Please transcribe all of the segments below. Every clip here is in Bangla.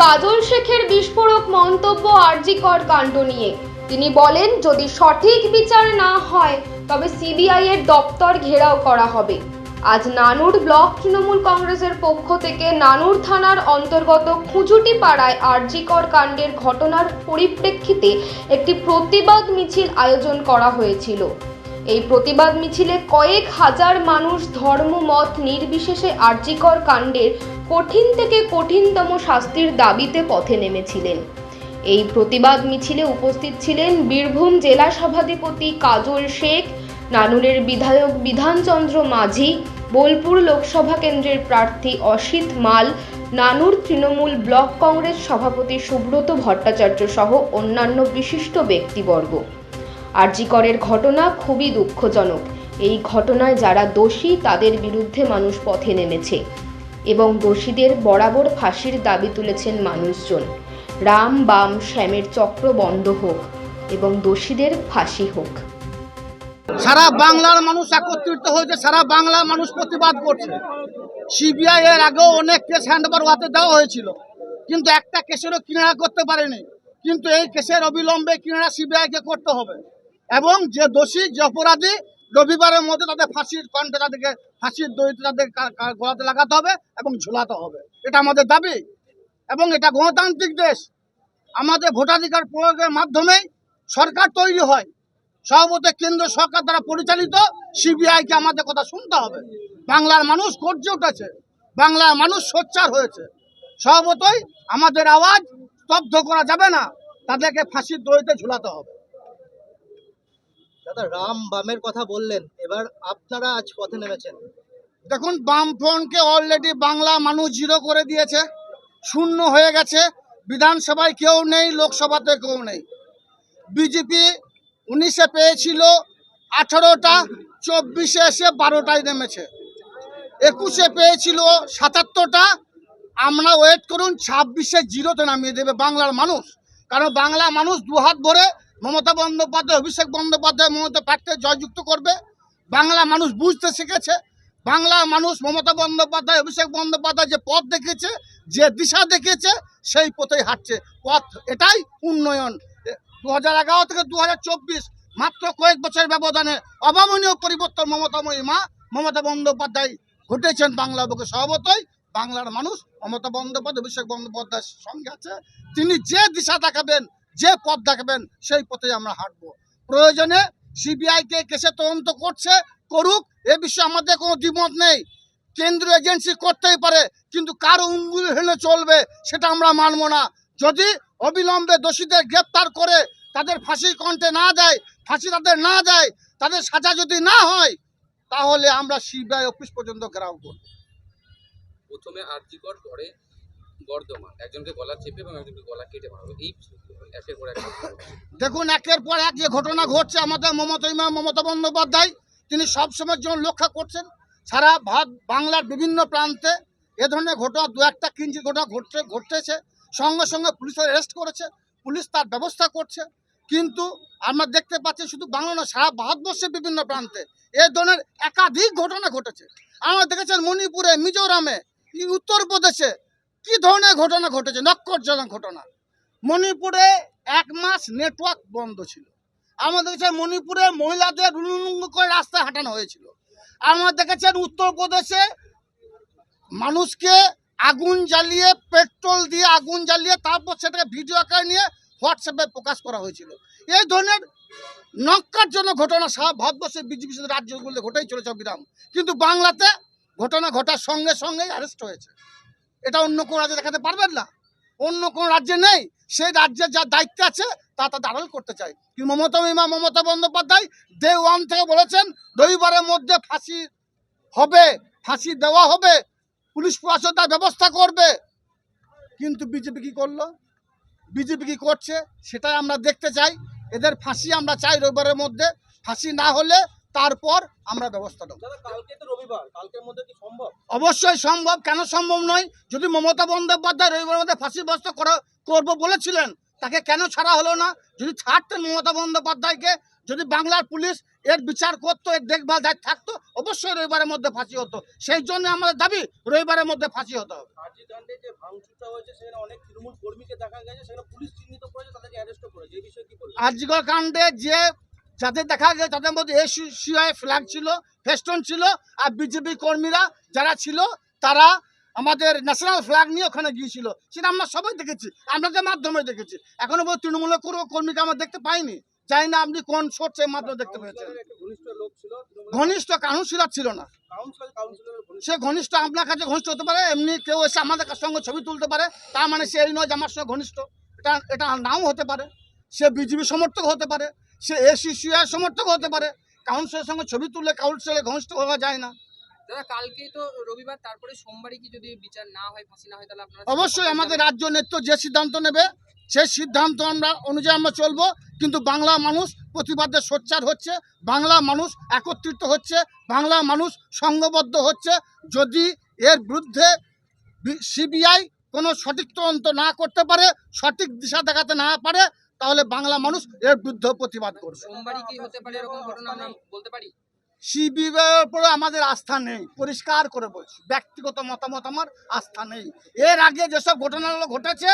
কাজল শেখের বিস্ফোরক মন্তব্য আরজিকর কাণ্ড নিয়ে। তিনি বলেন, যদি সঠিক বিচার না হয়, তবে সিবিআই এর দপ্তর ঘেরাও করা হবে। আজ নানুর ব্লক তৃণমূল কংগ্রেসের পক্ষ থেকে নানুর থানার অন্তর্গত খুঁজুটি পাড়ায় আরজিকর কাণ্ডের ঘটনার পরিপ্রেক্ষিতে একটি প্রতিবাদ মিছিল আয়োজন করা হয়েছিল। এই প্রতিবাদ মিছিলে কয়েক হাজার মানুষ ধর্ম মত নির্বিশেষে আরজিকর কাণ্ডের কঠিন থেকে কঠিনতম শাস্তির দাবিতে পথে নেমেছিলেন। এই প্রতিবাদ মিছিলে উপস্থিত ছিলেন বীরভূম জেলা সভাধিপতি কাজল শেখ, নানুরের বিধায়ক বিধানচন্দ্র মাঝি, বোলপুর লোকসভা কেন্দ্রের প্রার্থী অসিত মাল, নানুর তৃণমূল ব্লক কংগ্রেস সভাপতি সুব্রত ভট্টাচার্য সহ অন্যান্য বিশিষ্ট ব্যক্তিবর্গ। আরজিকরের ঘটনা খুবই দুঃখজনক। এই ঘটনায় যারা দোষী, তাদের বিরুদ্ধে মানুষ পথে নেমেছে। এবং দোষীদের বরাবর ফাঁসির দাবি তুলেছেন মানুষজন। রাম বাম শ্যামের চক্র বন্ধ হোক এবং দোষীদের ফাঁসি হোক। সারা বাংলার মানুষ একত্রিত হয়েছে সারা বাংলার মানুষ প্রতিবাদ করছে। সিবিআই এর আগেও অনেক কেস হ্যান্ডওভার হাতে দেওয়া হয়েছিল। কিন্তু একটা কেসেরও কিনারা করতে পারেনি। কিন্তু এই কেসের অবিলম্বে কিনারা সিবিআই কে করতে হবে। এবং যে দোষী, যে অপরাধী রবিবারের মধ্যে তাদের ফাঁসির কণ্ঠে তাদেরকে ফাঁসির দড়িতে তাদের গলাতে লাগাতে হবে এবং ঝুলাতে হবে। এটা আমাদের দাবি এবং এটা গণতান্ত্রিক দেশ। আমাদের ভোটাধিকার প্রয়োগের মাধ্যমেই সরকার তৈরি হয়। সর্বত কেন্দ্র সরকার দ্বারা পরিচালিত সিবিআইকে আমাদের কথা শুনতে হবে। বাংলার মানুষ গর্জে উঠেছে। বাংলার মানুষ সোচ্চার হয়েছে। সর্বতই আমাদের আওয়াজ স্তব্ধ করা যাবে না। তাদেরকে ফাঁসির দড়িতে ঝুলাতে হবে। দাদা, রাম বামের কথা বললেন, এবার আপনারা আজ পথে নেমেছেন। দেখুন, বামফ্রন্টকে অলরেডি বাংলা মানুষ জিরো করে দিয়েছে, শূন্য হয়ে গেছে, বিধানসভায় কেউ নেই, লোকসভাতে কেউ নেই। বিজেপি উনিশে পেয়েছিল, আঠারোটা, চব্বিশে এসে বারোটায় নেমেছে। একুশে পেয়েছিল, সাতাত্তরটা, আমরা ওয়েট করুন, ছাব্বিশে জিরোতে নামিয়ে দেবে বাংলার মানুষ। কারণ বাংলা মানুষ দুহাত ভরে মমতা বন্দ্যোপাধ্যায়, অভিষেক বন্দ্যোপাধ্যায় মমতা প্রার্থী জয়যুক্ত করবে। বাংলা মানুষ বুঝতে শিখেছে। বাংলা মানুষ মমতা বন্দ্যোপাধ্যায়, অভিষেক বন্দ্যোপাধ্যায় যে পথ দেখেছে যে দিশা দেখেছে সেই পথেই হাঁটছে। পথ এটাই উন্নয়ন। দু হাজার এগারো থেকে দু হাজার চব্বিশ, মাত্র কয়েক বছর ব্যবধানে অভাবনীয় পরিবর্তন মমতাময়ী মা, মমতা বন্দ্যোপাধ্যায় ঘটেছেন বাংলা বুকে সর্বতই বাংলার মানুষ মমতা বন্দ্যোপাধ্যায়, অভিষেক বন্দ্যোপাধ্যায়ের সঙ্গে আছে। তিনি যে দিশা দেখাবেন যে পথ দেখাবেন, সেই পথেই আমরা হাঁটবো। প্রয়োজনে সিবিআইকে কেসে তদন্ত করছে, করুক, এ বিষয়ে আমাদের কোনো দ্বিমত নেই। কেন্দ্রীয় এজেন্সি করতেই পারে, কিন্তু কার উঙ্গুল হেলে চলবে সেটা আমরা মানব না। যদি অবিলম্বে দোষীদের গ্রেপ্তার করে তাদের ফাঁসির কণ্ঠে না দেয়, ফাঁসি তাদের না দেয়, তাদের সাজা যদি না হয়, তাহলে আমরা সিবিআই অফিস পর্যন্ত ঘেরাও করব। প্রথমে আরজিকর পরে বর্ধমান। একজনকে গলা চেপে এবং একজনকে গলা কেটে এই একের পর এক দেখুন, একের পর এক যে ঘটনা ঘটছে, আমাদের মমতা ইমা, মমতা বন্দ্যোপাধ্যায়, তিনি সবসময়ের জন্য লক্ষ্য করছেন, সারা ভারত বাংলার বিভিন্ন প্রান্তে এ ধরনের ঘটনা, দু একটা কিঞ্চিত ঘটনা ঘটছে ঘটতেছে সঙ্গে সঙ্গে পুলিশ অ্যারেস্ট করেছে, পুলিশ তার ব্যবস্থা করছে। কিন্তু আমরা দেখতে পাচ্ছি শুধু বাংলা না সারা ভারতবর্ষের বিভিন্ন প্রান্তে এ ধরনের একাধিক ঘটনা ঘটেছে। আমরা দেখেছেন মণিপুরে, মিজোরামে উত্তরপ্রদেশে কি ধরনের ঘটনা ঘটেছে? নক্করজনক ঘটনা। মণিপুরে এক মাস নেটওয়ার্ক বন্ধ ছিল। আমরা দেখেছেন মণিপুরে মহিলাদের রুলুলুঙ্গ করে রাস্তায় হাঁটানো হয়েছিল। আমরা দেখেছেন উত্তরপ্রদেশে মানুষকে আগুন জ্বালিয়ে, পেট্রোল দিয়ে আগুন জ্বালিয়ে তারপর সেটাকে ভিডিও আকারে নিয়ে হোয়াটসঅ্যাপে প্রকাশ করা হয়েছিল। এই ধরনের নক্কার জন্য ঘটনা সারা ভারতবর্ষের বিজেপি রাজ্যগুলো ঘটেই চলেছে অবিরাম। কিন্তু বাংলাতে ঘটনা ঘটার সঙ্গে সঙ্গেই অ্যারেস্ট হয়েছে। এটা অন্য কোনো রাজ্যে দেখাতে পারবেন না। অন্য কোনো রাজ্যে নেই। সেই রাজ্যের যা দায়িত্ব আছে, তা তা দাঁড়াল করতে চাই। কিন্তু মমতা মিমা মমতা বন্দ্যোপাধ্যায় ডে ওয়ান থেকে বলেছেন, রবিবারের মধ্যে ফাঁসি হবে, ফাঁসি দেওয়া হবে, পুলিশ প্রশাসন তার ব্যবস্থা করবে। কিন্তু বিজেপি কি করল? বিজেপি কি করছে? সেটাই আমরা দেখতে চাই। এদের ফাঁসি আমরা চাই রবিবারের মধ্যে। ফাঁসি না হলে তারপর আমরা ব্যবস্থা নেব। অবশ্যই সম্ভব কেন সম্ভব নয়? যদি মমতা বন্দ্যোপাধ্যায় রবিবার মধ্যে ফাঁসি ব্যবস্থা করা করব বলেছিলেন তাকে কেন ছাড়া হলো না? যদি ছাড়তেন মমতা বন্দ্যোপাধ্যায়কে যদি বাংলার পুলিশ এর বিচার করতো এর দেখভাল দায়িত্ব থাকতো অবশ্যই রবিবারের মধ্যে ফাঁসি হতো। সেই জন্য আমাদের দাবি রবিবারের মধ্যে ফাঁসি হতে হবে। কাণ্ডে যে যাদের দেখা গেছে তাদের মধ্যে এসিআই ফ্ল্যাগ ছিল, ফেস্টন ছিল, আর বিজেপি কর্মীরা যারা ছিল, তারা আমাদের ন্যাশনাল ফ্ল্যাগ নিয়ে ওখানে গিয়েছিল। সেটা আমরা সবাই দেখেছি আপনাদের মাধ্যমে দেখেছি। এখনও পর্যন্ত তৃণমূলের কর্মীকে আমরা দেখতে পাইনি। জানি না আপনি কোন সোর্সের মাধ্যমে দেখতে পেয়েছেন। ঘনিষ্ঠ কাউন্সিলর ছিল না। সে ঘনিষ্ঠ আপনার কাছে ঘনিষ্ঠ হতে পারে, এমনি কেউ এসে আমাদের সঙ্গে ছবি তুলতে পারে, তার মানে সে এই নয় যে আমার সঙ্গে ঘনিষ্ঠ। এটা এটা নাও হতে পারে। সে বিজেপি সমর্থক হতে পারে। সে এসিসিআই সমর্থক হতে পারে। কাউন্সিলের সঙ্গে ছবি তুললে কাউন্সিলে ঘনিষ্ঠ হওয়া যায় না। দাদা কালকেই তো রবিবার তারপরে সোমবারই কি যদি বিচার না হয় ফাঁসি না হয় তাহলে আপনারা অবশ্যই আমাদের রাজ্য নেতৃত্ব যে সিদ্ধান্ত নেবে সেই সিদ্ধান্ত আমরা অনুযায়ী আমরা চলবো। কিন্তু বাংলা মানুষ প্রতিবাদে সোচ্চার হচ্ছে বাংলা মানুষ একত্রিত হচ্ছে বাংলা মানুষ সংঘবদ্ধ হচ্ছে। যদি এর বিরুদ্ধে সিবিআই কোনো সঠিক তদন্ত না করতে পারে সঠিক দিশা দেখাতে না পারে তাহলে বাংলা মানুষ এর বিরুদ্ধে প্রতিবাদ করবে। সিবিআইয়ের উপরে আমাদের আস্থা নেই পরিষ্কার করে বলছি ব্যক্তিগত মতামত আমার আস্থা নেই। এর আগে যেসব ঘটনাগুলো ঘটেছে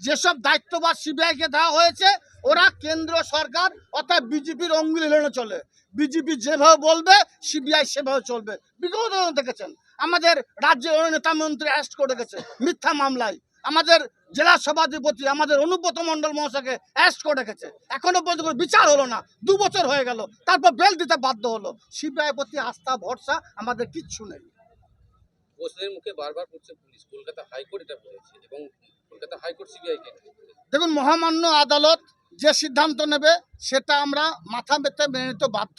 যেসব দায়িত্ববাদ সিবিআইকে দেওয়া হয়েছে ওরা কেন্দ্র সরকার অর্থাৎ বিজেপির অঙ্গুলি হেলে চলে। বিজেপি যেভাবে বলবে সিবিআই সেভাবে চলবে। বিগত দেখেছেন আমাদের রাজ্যের নেতা মন্ত্রী অ্যারেস্ট করে গেছে মিথ্যা মামলায়। আমাদের জেলা সভাধিপতি আমাদের অনুব্রত মণ্ডল মহাশয়কে অ্যারেস্ট করে রেখেছে। এখনও পর্যন্ত বিচার হলো না। দু বছর হয়ে গেল। তারপর বেল দিতে বাধ্য হলো। সিবিআই প্রতি আস্থা ভরসা আমাদের কিচ্ছু নেই। প্রশ্নের মুখে বারবার করছে পুলিশ। কলকাতা হাইকোর্ট এটা বলেছে এবং কলকাতা হাইকোর্ট সিবিআইকে দেখুন মহামান্য আদালত যে সিদ্ধান্ত নেবে সেটা আমরা মাথা পেতে মেনে নিতে বাধ্য।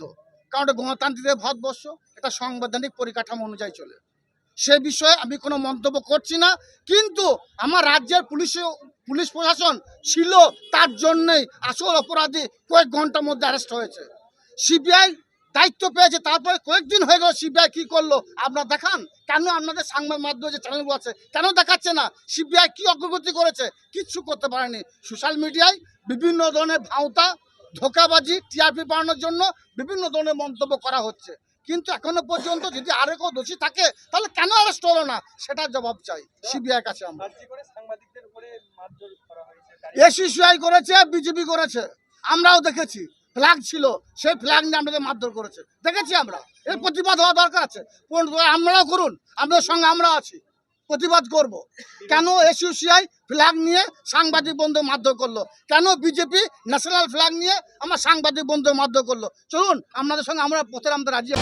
কারণ এটা গণতান্ত্রিক ভারতবর্ষ এটা সাংবিধানিক পরিকাঠামো অনুযায়ী চলে। সে বিষয়ে আমি কোনো মন্তব্য করছি না। কিন্তু আমার রাজ্যের পুলিশ পুলিশ প্রশাসন ছিল, তার জন্যই আসল অপরাধী কয়েক ঘণ্টার মধ্যে অ্যারেস্ট হয়েছে। সিবিআই দায়িত্ব পেয়েছে, তারপরে কয়েকদিন হয়ে গেল সিবিআই কি করল, আপনারা দেখান। কেন আপনাদের সাংবাদ মাধ্যমে যে চ্যানেলগুলো আছে, কেন দেখাচ্ছে না? সিবিআই কি অগ্রগতি করেছে? কিচ্ছু করতে পারেনি। সোশ্যাল মিডিয়ায় বিভিন্ন ধরনের ভাঁওতা, ধোকাবাজি, টিআরপি বাড়ানোর জন্য বিভিন্ন ধরনের মন্তব্য করা হচ্ছে। কিন্তু এখনও পর্যন্ত যদি আরও কেউ দোষী থাকে তাহলে কেন অ্যারেস্ট হলো না? সেটার জবাব চাই সিবিআই কাছে আমরা। এসিসিআই করেছে বিজেপি করেছে। আমরাও দেখেছি ফ্ল্যাগ ছিল সেই ফ্ল্যাগ নিয়ে আমাদের মারধর করেছে। দেখেছি আমরা এর প্রতিবাদ হওয়া দরকার আছে। আমরাও করুন আমাদের সঙ্গে আমরাও আছি। প্রতিবাদ করব। কেন এসইউসিআই ফ্ল্যাগ নিয়ে সাংবাদিক বন্ধু মাধ্য করল? কেন বিজেপি ন্যাশনাল ফ্ল্যাগ নিয়ে আমার সাংবাদিক বন্ধু মাধ্য করল? চলুন, আপনাদের সঙ্গে আমরা পথে আমাদের রাজি।